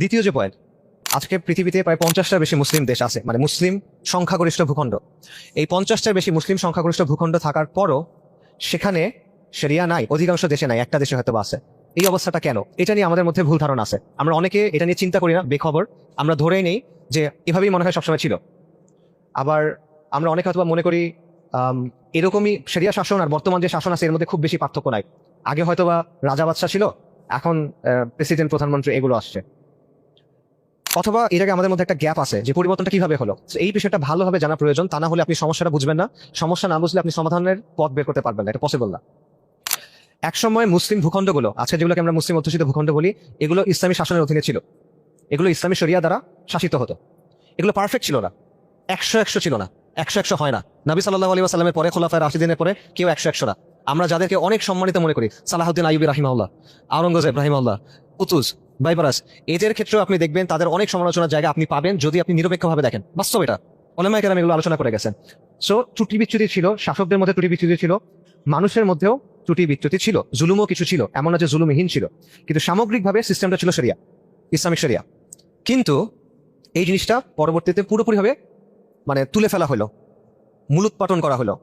দ্বিতীয় যে পয়েন্ট আজকে পৃথিবীতে প্রায় পঞ্চাশটার বেশি মুসলিম দেশ আছে মানে মুসলিম সংখ্যাগরিষ্ঠ ভূখণ্ড। এই পঞ্চাশটার বেশি মুসলিম সংখ্যাগরিষ্ঠ ভূখণ্ড থাকার পরও সেখানে সেরিয়া নাই, অধিকাংশ দেশে নাই, একটা দেশে হয়তো আছে। এই অবস্থাটা কেন? এটা নিয়ে আমাদের মধ্যে ভুল ধারণা আছে। আমরা অনেকে এটা নিয়ে চিন্তা করি না, বেখবর। আমরা ধরেই নেই যে এভাবেই মনে হয় সবসময় ছিল। আবার আমরা অনেকে হয়তো মনে করি এরকমই সেরিয়া শাসন আর বর্তমান যে শাসন আছে, এর মধ্যে খুব বেশি পার্থক্য নাই। আগে হয়তো বা রাজা বাদশা ছিল, এখন প্রেসিডেন্ট প্রধানমন্ত্রী, এগুলো আসছে। অথবা এর আগে আমাদের মধ্যে একটা গ্যাপ আছে যে পরিবর্তনটা কীভাবে হলো। এই বিষয়টা ভালোভাবে জানা প্রয়োজন। তা না হলে আপনি সমস্যাটা বুঝবেন না। সমস্যা না বুঝলে আপনি সমাধানের পথ বের করতে পারবেন না। এটা পসিবল না। একসময় মুসলিম ভূখণ্ডগুলো, আজকে যেগুলোকে আমরা মুসলিম অধ্যুষিত ভূখণ্ড বলি, এগুলো ইসলামী শাসনের অধীনে ছিল। এগুলো ইসলামী শরিয়া দ্বারা শাসিত হতো। এগুলো পারফেক্ট ছিল না। একশো একশো ছিল না। একশো একশো হয় না। নবী সাল্লাহ আলী সাল্লামের পরে, খোলাফায় রাশিদিনের পরে কেউ একশো একশো না। আমরা যাদেরকে অনেক সম্মানিত মনে করি, সালাহুদ্দিন আইবি রাহিমাল্লাহ আওরঙ্গজেব রাহিমাল্লাহ কুতুজ বাইবারাস এদের ক্ষেত্রেও আপনি দেখবেন তাদের অনেক সমালোচনার জায়গা আপনি পাবেন যদি আপনি নিরপেক্ষভাবে দেখেন। বাস্তব এটা। অনেমায় কেরাম এগুলো আলোচনা করে গেছেন। সো ত্রুটি বিচ্যুতি ছিল, শাসকদের মধ্যে ত্রুটি বিচ্যুতি ছিল, মানুষের মধ্যেও ত্রুটি বিচ্যুতি ছিল, জুলুমও কিছু ছিল, এমন না যে জুলুমহীন ছিল। কিন্তু সামগ্রিকভাবে সিস্টেমটা ছিল শরিয়া, ইসলামিক শরিয়া। কিন্তু এই জিনিসটা পরবর্তীতে পুরোপুরিভাবে মানে তুলে ফেলা হলো, মূলোৎপাটন করা হলো।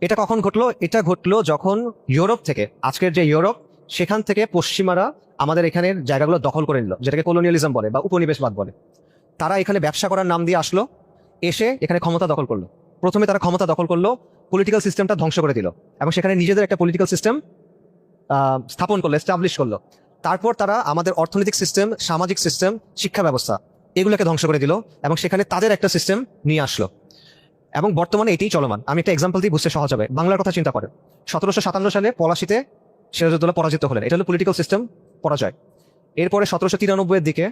এটা কখন ঘটলো? এটা ঘটলো যখন ইউরোপ থেকে, আজকের যে ইউরোপ সেখান থেকে পশ্চিমারা আমাদের এখানের জায়গাগুলো দখল করে নিল, যেটাকে কলোনিয়ালিজম বলে বা উপনিবেশবাদ বলে। তারা এখানে ব্যবসা করার নাম দিয়ে আসলো, এসে এখানে ক্ষমতা দখল করল। প্রথমে তারা ক্ষমতা দখল করল পলিটিক্যাল সিস্টেমটা ধ্বংস করে দিল এবং সেখানে নিজেদের একটা পলিটিক্যাল সিস্টেম স্থাপন করল এস্টাবলিশ করল। তারপর তারা আমাদের অর্থনৈতিক সিস্টেম সামাজিক সিস্টেম শিক্ষা ব্যবস্থা, এগুলোকে ধ্বংস করে দিল এবং সেখানে তাদের একটা সিস্টেম নিয়ে আসলো। এবং বর্তমানে এটাই চলমান। আমি একটা এক্সাম্পল দিয়ে বুঝতে সহজ হবে। বাংলার কথা চিন্তা করে সতেরোশো সাতান্ন সালে পলাশিতে সিরাজউদ্দৌলা পরাজিত হলেন। এটা হলো পলিটিক্যাল সিস্টেম পরাজয়। এরপরে সতেরোশো তিরানব্বইয়ের দিকে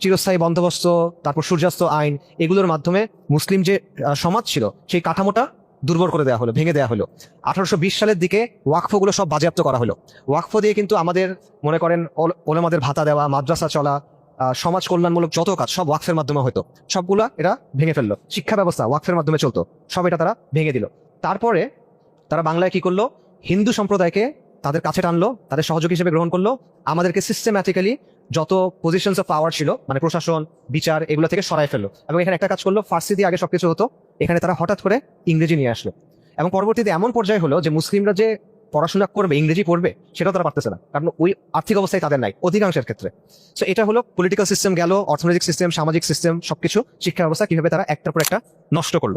চিরস্থায়ী বন্দোবস্ত, তারপর সূর্যাস্ত আইন, এগুলোর মাধ্যমে মুসলিম যে সমাজ ছিল, সেই কাঠামোটা দুর্বল করে দেওয়া হলো, ভেঙে দেওয়া হলো। আঠারোশো বিশ সালের দিকে ওয়াকফগুলো সব বাজেয়াপ্ত করা হলো। ওয়াকফ দিয়ে কিন্তু আমাদের, মনে করেন, ওল- ওলেমাদের ভাতা দেওয়া, মাদ্রাসা চলা সমাজ কল্যাণমূলক যত কাজ, সব ওয়াকফের মাধ্যমে হতো। সবগুলা এরা ভেঙে ফেলল। শিক্ষা ব্যবস্থা ওয়াকফের মাধ্যমে চলতো। সব এটা তারা ভেঙে দিল। তারপরে তারা বাংলায় কি করল? হিন্দু সম্প্রদায়কে তাদের কাছে টানলো, তাদের সহযোগী হিসেবে গ্রহণ করল। আমাদেরকে সিস্টেম্যাটিক্যালি যত পজিশনস অফ পাওয়ার ছিল মানে প্রশাসন, বিচার, এগুলো থেকে সরাই ফেলল। এবং এখানে একটা কাজ করল, ফার্সি দিয়ে আগে সবকিছু হতো, এখানে তারা হঠাৎ করে ইংরেজি নিয়ে আসলো। এবং পরবর্তীতে এমন পর্যায়ে হলো যে মুসলিমরা যে পড়াশোনা করবে, ইংরেজি পড়বে, সেটাও তারা পারতেছে না। কারণ ওই আর্থিক অবস্থায় তাদের নাই, অধিকাংশের ক্ষেত্রে। সো এটা হলো পলিটিক্যাল সিস্টেম গেল, অর্থনৈতিক সিস্টেম সামাজিক সিস্টেম সবকিছু, শিক্ষা ব্যবস্থা কীভাবে তারা একটার পর একটা নষ্ট করল।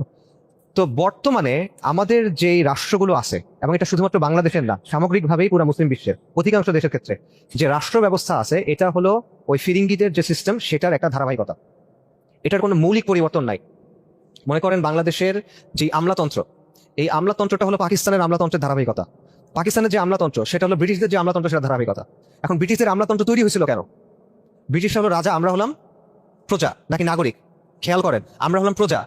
তো বর্তমানে আমাদের যে রাষ্ট্রগুলো আছে, এবং এটা শুধুমাত্র বাংলাদেশের না, সামগ্রিকভাবেই পুরো মুসলিম বিশ্বের, অধিকাংশ দেশের ক্ষেত্রে, যে রাষ্ট্র ব্যবস্থা আছে, এটা হলো ওই ফিরিঙ্গিদের যে সিস্টেম সেটার একটা ধারাবাহিকতা। এটার কোনো মৌলিক পরিবর্তন নাই। মনে করেন বাংলাদেশের যে আমলাতন্ত্র, এই আমলাতন্ত্রটা হলো পাকিস্তানের আমলাতন্ত্রের ধারাবাহিকতা। পাকিস্তানের যে আমলাতন্ত্র, সেটা হলো ব্রিটিশদের যে আমলাতন্ত্র সেটা ধারাবাহিকতা। এখন ব্রিটিশদের আমলাতন্ত্র তৈরি হয়েছিল কেন? ব্রিটিশ হলো রাজা, আমরা হলাম প্রজা, নাকি নাগরিক? খেয়াল করেন, আমরা হলাম প্রজা।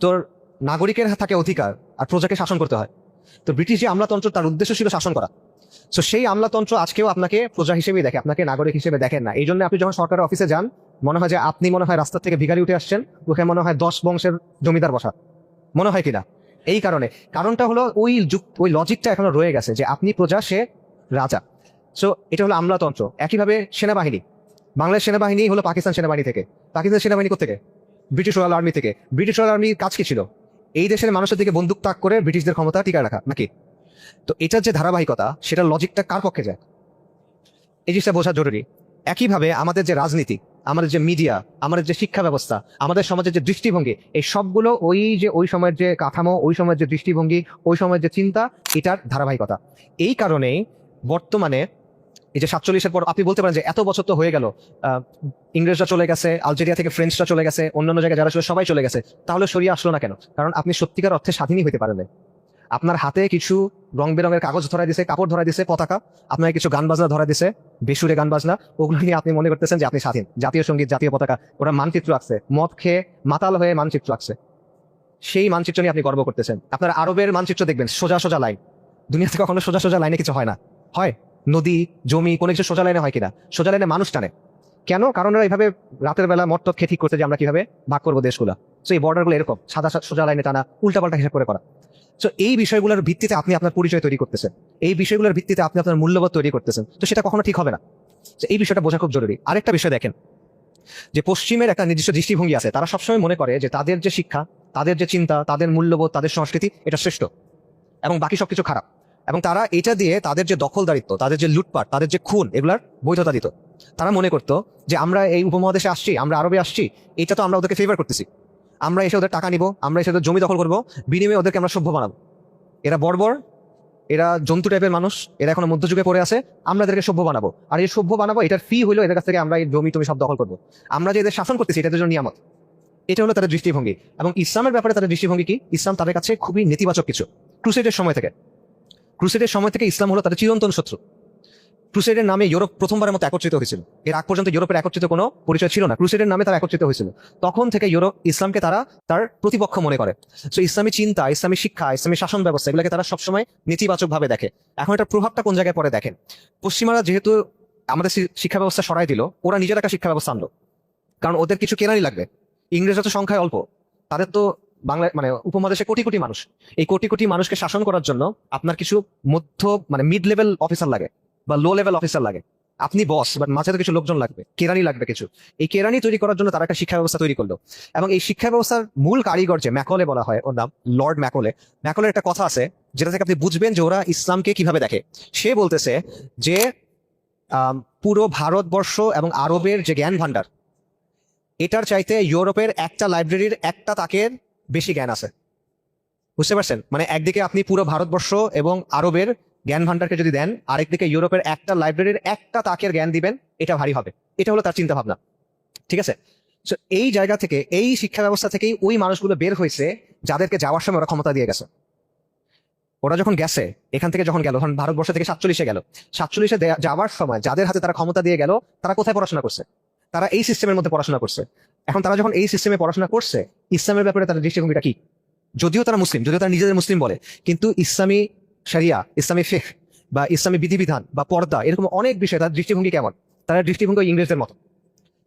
তোর নাগরিকের থাকে অধিকার আর প্রজাকে শাসন করতে হয়। তো ব্রিটিশ যে আমলাতন্ত্র, তার উদ্দেশ্য ছিল শাসন করা। তো সেই আমলাতন্ত্র আজকেও আপনাকে প্রজা হিসেবেই দেখে, আপনাকে নাগরিক হিসেবে দেখেন না। এই জন্য আপনি যখন সরকারের অফিসে যান, মনে হয় যে আপনি মনে হয় রাস্তা থেকে ভিখারি উঠে আসছেন ওখানে মনে হয় দশ বংশের জমিদার বসা। মনে হয় কিনা এই কারণে। কারণটা হলো ওই যুক ওই লজিকটা এখনও রয়ে গেছে যে আপনি প্রজা, সে রাজা। সো এটা হলো আমলাতন্ত্র। একইভাবে সেনাবাহিনী। বাংলাদেশ সেনাবাহিনী হলো পাকিস্তান সেনাবাহিনী থেকে। পাকিস্তান সেনাবাহিনী থেকে ব্রিটিশ রয়্যাল আর্মি থেকে। ব্রিটিশ রয়্যাল আর্মির কাজ কি ছিল? এই দেশের মানুষের দিকে বন্দুক তাক করে ব্রিটিশদের ক্ষমতা টিকায় রাখা, নাকি? তো এটার যে ধারাবাহিকতা, সেটার লজিকটা কার পক্ষে যায়? এই জিনিসটা বোঝা জরুরি। একইভাবে আমাদের যে রাজনীতি, আমাদের যে মিডিয়া আমাদের যে শিক্ষা ব্যবস্থা, আমাদের সমাজের যে দৃষ্টিভঙ্গি, এই সবগুলো ওই যে, ওই সময়ের যে কাঠামো, ওই সময়ের যে দৃষ্টিভঙ্গি, ওই সময়ের যে চিন্তা, এটার ধারাবাহিকতা। এই কারণেই বর্তমানে এই যে সাতচল্লিশের পর আপনি বলতে পারেন যে এত বছর তো হয়ে গেল ইংরেজরা চলে গেছে, আলজেরিয়া থেকে ফ্রেঞ্চরা চলে গেছে, অন্যান্য জায়গায় যারা ছিল সবাই চলে গেছে, তাহলে সরিয়ে আসলো না কেন? কারণ আপনি সত্যিকার অর্থে স্বাধীনই হতে পারেন আপনার হাতে কিছু রং বেরঙের কাগজ ধরা দিছে, কাপড় ধরা দিছে, পতাকা আপনার কিছু গান বাজনা ধরা দিছে, বেসুরে গান বাজনা, ওগুলো নিয়ে আপনি মনে করতেছেন যে আপনি স্বাধীন। জাতীয় সংগীত, জাতীয় পতাকা, ওরা মানচিত্র আঁকছে, মদ খেয়ে মাতাল হয়ে মানচিত্র আঁকছে। সেই মানচিত্র নিয়ে আপনি গর্ব করতেছেন। আপনার আরবের মানচিত্র দেখবেন, সোজা সোজা লাইন। দুনিয়াতে কখনো সোজা সোজা লাইনে কিছু হয় না। হয়? নদী, জমি, কোনো কিছু সোজা লাইনে হয় কিনা? সোজা লাইনে মানুষ টানে। কেন? কারণ ওরা এইভাবে রাতের বেলা মট্টত খেয়ে ঠিক করছে যে আমরা কীভাবে ভাগ করব দেশগুলো। তো এই বর্ডারগুলো এরকম। সাদা সা- সোজা লাইনে টানা, উল্টাপাল্টা হিসাব করে করা। তো এই বিষয়গুলোর ভিত্তিতে আপনি আপনার পরিচয় তৈরি করতেছেন এই বিষয়গুলোর ভিত্তিতে আপনি আপনার মূল্যবোধ তৈরি করতেছেন। তো সেটা কখনো ঠিক হবে না। এই বিষয়টা বোঝা খুব জরুরি। আরেকটা বিষয় দেখেন, যে পশ্চিমের একটা নির্দিষ্ট দৃষ্টিভঙ্গি আছে। তারা সবসময় মনে করে যে তাদের যে শিক্ষা, তাদের যে চিন্তা, তাদের মূল্যবোধ, তাদের সংস্কৃতি, এটা শ্রেষ্ঠ। এবং বাকি সবকিছু খারাপ। এবং তারা এটা দিয়ে তাদের যে দখলদারিত্ব, তাদের যে লুটপাট, তাদের যে খুন, এগুলার বৈধতা দিত তারা মনে করতো যে আমরা এই উপমহাদেশে আসছি, আমরা আরবে আসছি, এটা তো আমরা ওদেরকে ফেভার করতেছি। আমরা এসে ওদের টাকা নিব, আমরা এসে ওদের জমি দখল করব, বিনিময়ে ওদেরকে আমরা সভ্য বানাবো। এরা বর্বর, এরা জন্তু টাইপের মানুষ, এরা এখনও মধ্যযুগে পড়ে আছে, আমরা এদেরকে সভ্য বানাবো। আর এই সভ্য বানাবো, এটার ফি হলো এদের কাছ থেকে আমরা এই জমি তুমি সব দখল করব। আমরা যে এদের শাসন করতেছি এটা জন্য নিয়ামত। এটা হলো তাদের দৃষ্টিভঙ্গি। এবং ইসলামের ব্যাপারে তাদের দৃষ্টিভঙ্গি কি? ইসলাম তাদের কাছে খুবই নেতিবাচক কিছু। ক্রুসেডের সময় থেকে। ক্রুসেডের সময় থেকে ইসলাম হলো তাদের চিরন্তন শত্রু। ক্রুসেডের নামে ইউরোপ প্রথমবারের মতো একত্রিত হয়েছিল। এর আগ পর্যন্ত ইউরোপের একত্রিত কোনো পরিচয় ছিল না। ক্রুসেডের নামে তারা একত্রিত হয়েছিল। তখন থেকে ইউরোপ ইসলামকে তারা তার প্রতিপক্ষ মনে করে। তো ইসলামী চিন্তা, ইসলামী শিক্ষা, ইসলামী শাসন ব্যবস্থা, এগুলোকে তারা সবসময় নেতিবাচকভাবে দেখে। এখন এটার প্রভাবটা কোন জায়গায় পরে দেখেন? পশ্চিমারা যেহেতু আমাদের শিক্ষা ব্যবস্থা সরাই দিল, ওরা নিজের একটা শিক্ষা ব্যবস্থা আনলো। কারণ ওদের কিছু কেনারই লাগবে। ইংরেজরা তো সংখ্যায় অল্প। তাদের তো বাংলা মানে উপমহাদেশে কোটি কোটি মানুষ। এই কোটি কোটি মানুষকে শাসন করার জন্য আপনার কিছু মধ্য মানে মিড লেভেল অফিসার লাগে বা লো লেভেল অফিসার লাগে। আপনি বস বাট মাঝে তো কিছু লোকজন লাগবে, কেরানি লাগবে কিছু। এই কেরানি তৈরি করার জন্য তারা একটা শিক্ষা ব্যবস্থা তৈরি করল। এবং এই শিক্ষা ব্যবস্থার মূল কারিগর যে ম্যাকলে বলা হয়, ওর নাম লর্ড ম্যাকলে। ম্যাকলের একটা কথা আছে, যেটা থেকে আপনি বুঝবেন যে ওরা ইসলামকে কীভাবে দেখে। সে বলতেছে যে পুরো ভারতবর্ষ এবং আরবের যে জ্ঞান ভান্ডার এটার চাইতে ইউরোপের একটা লাইব্রেরির একটা তাকের বেশি জ্ঞান আছে। বুঝতে পারছেন? মানে একদিকে আপনি পুরো ভারতবর্ষ এবং আরবের জ্ঞান ভান্ডারকে যদি দেন, আরেকদিকে ইউরোপের একটা লাইব্রেরির একটা তাকের জ্ঞান দিবেন, এটা ভারী হবে। এটা হলো তার চিন্তা ভাবনা ঠিক আছে? এই জায়গা থেকে, এই শিক্ষা ব্যবস্থা থেকেই ওই মানুষগুলো বের হয়েছে, যাদেরকে যাওয়ার সময় ওরা ক্ষমতা দিয়ে গেছে। ওরা যখন গেছে, এখান থেকে যখন গেল তখন ভারতবর্ষ থেকে সাতচল্লিশে গেল, সাতচল্লিশে যাওয়ার সময় যাদের হাতে তারা ক্ষমতা দিয়ে গেল, তারা কোথায় পড়াশোনা করছে? তারা এই সিস্টেমের মধ্যে পড়াশোনা করছে। এখন তারা যখন এই সিস্টেমে পড়াশোনা করছে ইসলামের ব্যাপারে তাদের দৃষ্টিভঙ্গিটা কি? যদিও তারা মুসলিম যদিও তারা নিজেদের মুসলিম বলে কিন্তু ইসলামী শরিয়া ইসলামী ফেক বা ইসলামী বিধিবিধান বা পর্দা এরকম অনেক বিষয় তার দৃষ্টিভঙ্গি কেমন? তার দৃষ্টিভঙ্গি ইংরেজদের মতো।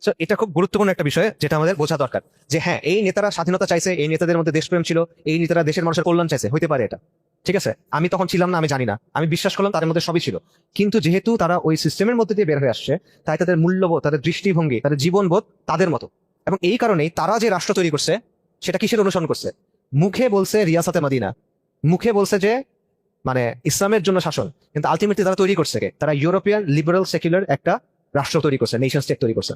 So, এটা খুব গুরুত্বপূর্ণ একটা বিষয় যেটা আমাদের বোঝা দরকার যে হ্যাঁ এই নেতারা স্বাধীনতা চাইছে এই নেতাদের মধ্যে দেশপ্রেম ছিল এই নেতারা দেশের মানুষের কল্যাণ চাইছে হইতে পারে এটা। ঠিক আছে? আমি তখন ছিলাম না, আমি জানি না। আমি বিশ্বাস করলাম তাদের মধ্যে সবই ছিল। কিন্তু যেহেতু তারা ওই সিস্টেমের মধ্যে দিয়ে বের হয়ে আসছে, তাই তাদের মূল্যবোধ, তাদের দৃষ্টিভঙ্গি, তাদের জীবনবোধ তাদের মতো। এবং এই কারণেই তারা যে রাষ্ট্র তৈরি করছে, সেটা কিসের অনুসরণ করছে? মুখে বলছে রিয়াসাতে মাদিনা। মুখে বলছে যে মানে ইসলামের জন্য শাসন। কিন্তু আলটিমেটলি তারা তৈরি করছে তারা ইউরোপিয়ান লিবারেল সেকুলার একটা রাষ্ট্র তৈরি করছে নেশন স্টেট তৈরি করছে।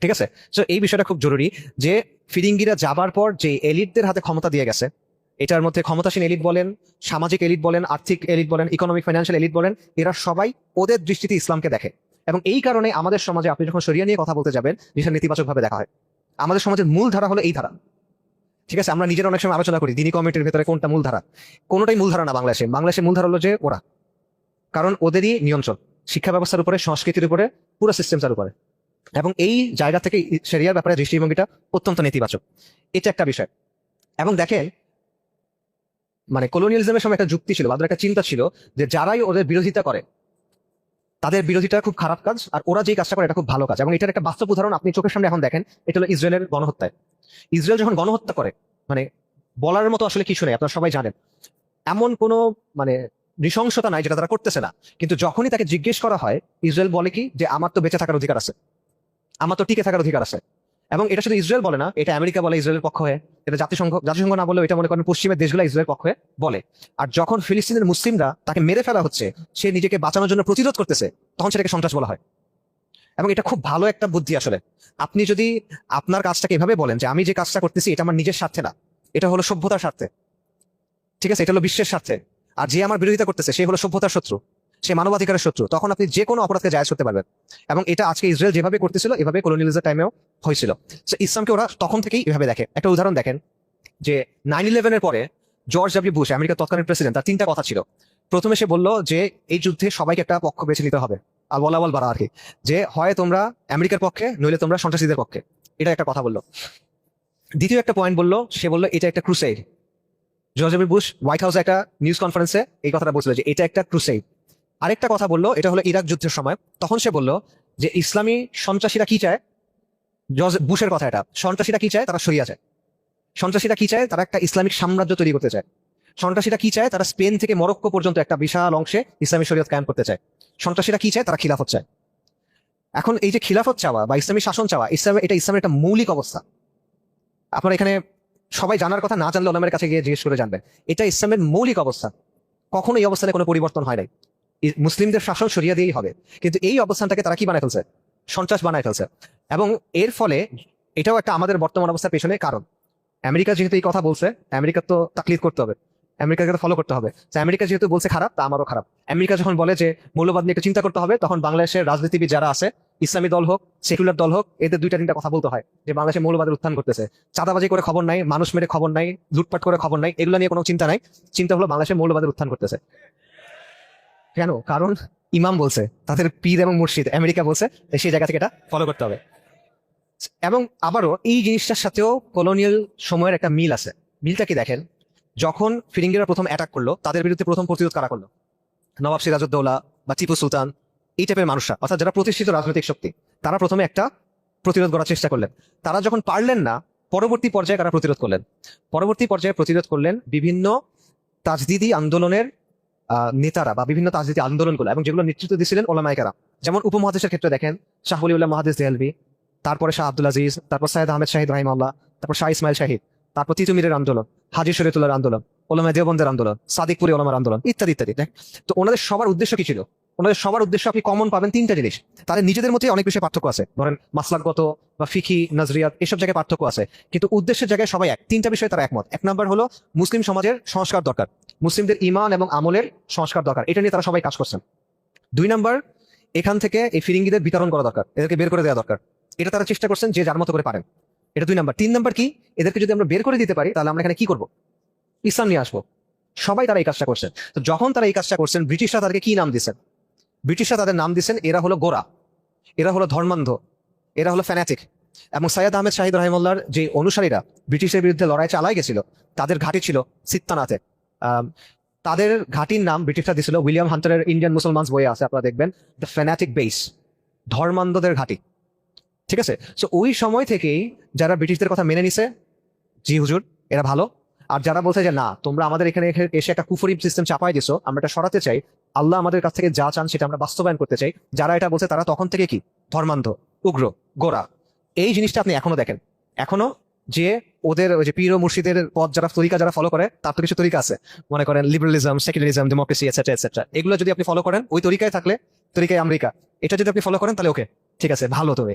ঠিক আছে? তো এই বিষয়টা খুব জরুরি যে ফিরিঙ্গিরা যাবার পর যে এলিটদের হাতে ক্ষমতা দিয়ে গেছে এটার মধ্যে ক্ষমতাসীন এলিট বলেন, সামাজিক এলিট বলেন, আর্থিক এলিট বলেন ইকোনমিক ফাইন্যান্সিয়াল এলিট বলেন, এরা সবাই ওদের দৃষ্টিতে ইসলামকে দেখে। এবং এই কারণে আমাদের সমাজে আপনি যখন সরিয়া নিয়ে কথা বলতে যাবেন, বিষয় নেতিবাচকভাবে দেখা হয়। আমাদের সমাজের মূল ধারা হলো এই ধারা। ঠিক আছে, আমরা নিজের অনেক সময় আলোচনা করি, দিনী কমিটির ভেতরে কোনটা মূল ধারা? কোনোটাই মূল ধারা না বাংলাদেশে। বাংলাদেশের মূল ধারা হলো যে ওরা। কারণ ওদেরই নিয়ন্ত্রণ। শিক্ষা ব্যবস্থার উপরে, সংস্কৃতির উপরে, পুরো সিস্টেমটার উপরে। এবং এই জায়গা থেকে সেরিয়ার ব্যাপারে দৃষ্টিভঙ্গিটা অত্যন্ত নেতিবাচক। এটা একটা বিষয়। এবং দেখেন মানে কলোনিয়ালিজমের সময় একটা যুক্তি ছিল বা একটা চিন্তা ছিল যে যারাই ওদের বিরোধিতা করে, তাদের বিরোধিতা খুব খারাপ কাজ আর ওরা যে কাজটা করে এটা খুব ভালো কাজ। এবং এটার একটা বাস্তব উদাহরণ আপনি চোখের সামনে এখন দেখেন, এটা হলো ইসরায়েলের গণহত্যায়। ইসরায়েল যখন গণহত্যা করে মানে বলার মতো আসলে কিছু নেই, আপনারা সবাই জানেন। এমন কোনো মানে নৃশংসতা নাই যেটা তারা করতেছে না। কিন্তু যখনই তাকে জিজ্ঞেস করা হয়, ইসরায়েল বলে কি যে, আমার তো বেঁচে থাকার অধিকার আছে। আমার তো টিকে থাকার অধিকার আছে। এবং এটা শুধু ইসরায়েল বলে না, এটা আমেরিকা বলে, ইসরায়েলের পক্ষ হয়ে। এটা জাতিসংঘ জাতিসংঘ না বলেও এটা মনে করেন পশ্চিমের দেশগুলো ইসরায়েলের পক্ষে বলে। আর যখন ফিলিস্তিনের মুসলিমরা তাকে মেরে ফেলা হচ্ছে, সে নিজেকে বাঁচানোর জন্য প্রতিরোধ করতেছে, তখন সেটাকে সন্ত্রাস বলা হয়। এবং এটা খুব ভালো একটা বুদ্ধি আসলে। আপনি যদি আপনার কাজটাকে এভাবে বলেন যে আমি যে কাজটা করতেছি, এটা আমার নিজের স্বার্থে না। এটা হলো সভ্যতার স্বার্থে। ঠিক আছে? এটা হলো বিশ্বের স্বার্থে। আর যে আমার বিরোধিতা করতেছে, সে হলো সভ্যতার শত্রু। সে মানবাধিকারের শত্রু তখন আপনি যে কোনো অপরাধকে জায়জ করতে পারবেন। এবং এটা আজকে ইসরায়েল যেভাবে করতেছিল এভাবে কলোনিয়ালিজের টাইমেও হয়েছিল। So, ইসলামকে ওরা তখন থেকেই এভাবে দেখে। একটা উদাহরণ দেখেন যে নাইন ইলেভেনের পরে জর্জ ডাব্লিউ বুশ আমেরিকার তৎকালীন প্রেসিডেন্ট তার তিনটা কথা ছিল। প্রথমে সে বলল যে এই যুদ্ধে সবাইকে একটা পক্ষ বেছে নিতে হবে। আর বলা বল বাড়া আর কি। যে হয় তোমরা আমেরিকার পক্ষে নইলে তোমরা সন্ত্রাসীদের পক্ষে। এটা একটা কথা বলল। দ্বিতীয় একটা পয়েন্ট বলল সে বলল এটা একটা crusade George W Bush White হাউসে একটা নিউজ কনফারেন্সে এই কথাটা বলছিল যে এটা একটা ক্রুসাইড আরেকটা কথা বলল, এটা হলো ইরাক যুদ্ধের সময়। তখন সে বলল যে, ইসলামী সন্ত্রাসীরা কি চায়? জর্জ বুশের কথা এটা। সন্ত্রাসীরা কি চায়? তারা সরিয়া চায়। সন্ত্রাসীরা কি চায়? তারা একটা ইসলামিক সাম্রাজ্য তৈরি করতে চায়। সন্ত্রাসীরা কি চায়? তারা স্পেন থেকে মরক্কো পর্যন্ত একটা বিশাল অংশে ইসলামী শরীয়ত কায়েম করতে চায়। সন্ত্রাসীরা কি চায়? তারা খিলাফত চায়। এখন এই যে খিলাফত চাওয়া বা ইসলামী শাসন চাওয়া, ইসলামে, এটা ইসলামের একটা মৌলিক অবস্থা। আপনারা এখানে সবাই জানার কথা, না জানলে ওলামের কাছে গিয়ে জিজ্ঞেস করে জানবেন। এটা ইসলামের মৌলিক অবস্থা। কখনো এই অবস্থানে কোনো পরিবর্তন হয় নাই। মুসলিমদের শাসন সরিয়ে দিয়েই হবে। কিন্তু এই অবস্থানটাকে তারা কি বানায় ফেলছে? সন্ত্রাস বানায় ফেলছে। এবং এর ফলে এটাও একটা আমাদের বর্তমান অবস্থার পেছনে কারণ। আমেরিকা যেহেতু এই কথা বলছে, আমেরিকার তো তাকলিদ করতে হবে। আমেরিকাকে তো ফলো করতে হবে। আমেরিকা যেহেতু বলছে খারাপ, তা আমারও খারাপ। আমেরিকা যখন বলে যে মূল্যবাদ নিয়ে একটু চিন্তা করতে হবে, তখন বাংলাদেশের রাজনীতিবিদ যারা আছে, ইসলামী দল হোক, সেকুলার দল হোক, এদের দুইটা তিনটা কথা বলতে হয়। যে বাংলাদেশে মৌলবাদের উত্থান করতেছে চাঁদাবাজি করে খবর নাই, মানুষ মেরে খবর নাই, লুটপাট করে খবর নাই, এগুলো নিয়ে কোনো চিন্তা নাই। চিন্তা হলো বাংলাদেশে মৌলবাদের উত্থান করতেছে কেন? কারণ ইমাম বলছে, তাদের পীর এবং মুর্শিদ, আমেরিকা বলছে সেই জায়গা থেকে এটা ফলো করতে হবে। এবং আবারও এই জিনিসটার সাথেও কলোনিয়াল সময়ের একটা মিল আছে। মিলটা কি দেখেন? যখন ফিরিঙ্গিরা প্রথম অ্যাটাক করল, তাদের বিরুদ্ধে প্রথম প্রতিরোধ কারা করল? নবাব সিরাজউদ্দৌলা বা টিপু সুলতান, এই টাইপের মানুষরা, অর্থাৎ যারা প্রতিষ্ঠিত রাজনৈতিক শক্তি, তারা প্রথমে একটা প্রতিরোধ করার চেষ্টা করলেন। তারা যখন পারলেন না, পরবর্তী পর্যায়ে তারা প্রতিরোধ করলেন? পরবর্তী পর্যায়ে প্রতিরোধ করলেন বিভিন্ন তাজদিদি আন্দোলনের নেতারা বা বিভিন্ন তাজদিদি আন্দোলনগুলো এবং যেগুলো নেতৃত্ব দিয়েছিলেন ওলামাইকারা যেমন উপমহাদেশের ক্ষেত্রে দেখেন, শাহ উল্লাহ মহাদেশ দেহলভি, তারপরে শাহ আব্দুল আজিজ, তারপর সাইদ আহমেদ শাহিদ রাহিম আল্লাহ তারপর শাহ ইসমাইল শাহিদ তারপর তিতুমিরের আন্দোলন হাজির শরীতুল্লাহ আন্দোলন ওলামা দেওবন্দের আন্দোলন সাদিকপুরি ওলামার আন্দোলন, ইত্যাদি ইত্যাদি। তো ওনাদের সবার উদ্দেশ্য কি ছিল? ওনাদের সবার উদ্দেশ্যে আপনি কমন পাবেন তিনটা জিনিস। তাদের নিজেদের মধ্যে অনেক বেশি পার্থক্য আছে। ধরেন মাসলাকগত বা ফিকি নজরিয়াত, এসব জায়গায় পার্থক্য আছে। কিন্তু উদ্দেশ্যের জায়গায় সবাই এক। তিনটা বিষয়ে তারা একমত। এক নম্বর হলো মুসলিম সমাজের সংস্কার দরকার। মুসলিমদের ইমান এবং আমলের সংস্কার দরকার। এটা নিয়ে তারা সবাই কাজ করছেন। দুই নম্বর, এখান থেকে এই ফিরিঙ্গিদের বিতরণ করা দরকার। এদেরকে বের করে দেওয়া দরকার। এটা তারা চেষ্টা করছেন যে যার মতো করে পারেন। এটা দুই নাম্বার। তিন নাম্বার কি? এদেরকে যদি আমরা বের করে দিতে পারি, তাহলে আমরা এখানে কি করব? ইসলাম নিয়ে আসব। সবাই তারা এই কাজটা করছেন। তো যখন তারা এই কাজটা করছেন, ব্রিটিশরা তাদেরকে কি নাম দিয়েছেন? ব্রিটিশরা তাদের নাম দিয়েছেন এরা হলো গোরা এরা হলো ধর্মান্ধ এরা হলো ফ্যানাটিক এবং সৈয়দ আহমেদ শাহিদ রহিমুল্লাহর যে অনুসারীরা ব্রিটিশের বিরুদ্ধে লড়াই চালাই গেছিল তাদের ঘাঁটি ছিল সিত্তানাতে। আম, তাদের ঘাঁটির নাম ব্রিটিশরা দিয়েছিল উইলিয়াম হান্টারের ইন্ডিয়ান মুসলমানস বইয়ে আছে আপনারা দেখবেন দ্য ফ্যানাটিক বেস ধর্মান্ধদের ঘাঁটি। ঠিক আছে? সো ওই সময় থেকেই যারা ব্রিটিশদের কথা মেনে নিছে জি হুজুর এরা ভালো। আর যারা বলছে যে না তোমরা আমাদের এখানে এখে- এসে একটা কুফরি সিস্টেম চাপাই দিছো আমরা এটা সরাতে চাই আল্লাহ আমাদের কাছ থেকে যা চান সেটা আমরা বাস্তবায়ন করতে চাই। যারা এটা বলছে তারা তখন থেকে কি? ধর্মান্ধ, উগ্র গোরা এই জিনিসটা আপনি এখনও দেখেন। এখনও যে ওদের ওই যে পীর ও মুর্শিদের পথ যারা তরিকা যারা ফলো করে, তার তো কিছু তরিকা আছে। মনে করেন liberalism secularism democracy etcetera etcetera এগুলো যদি আপনি ফলো করেন, ওই তরিকায় থাকলে, তরিকায় আমেরিকা। এটা যদি আপনি ফলো করেন, তাহলে ওকে, ঠিক আছে, ভালো তবে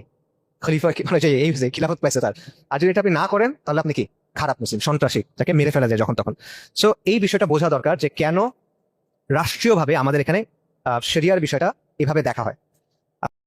খলিফা মানে যে এই খিলাফত পাইছে তার। আর যদি এটা আপনি না করেন, তাহলে আপনি কি? খারাপ মুসলিম, সন্ত্রাসী যাকে মেরে ফেলা যায় যখন তখন। সো এই বিষয়টা বোঝা দরকার যে কেন রাষ্ট্রীয়ভাবে আমাদের এখানে সেরিয়ার বিষয়টা এভাবে দেখা হয়।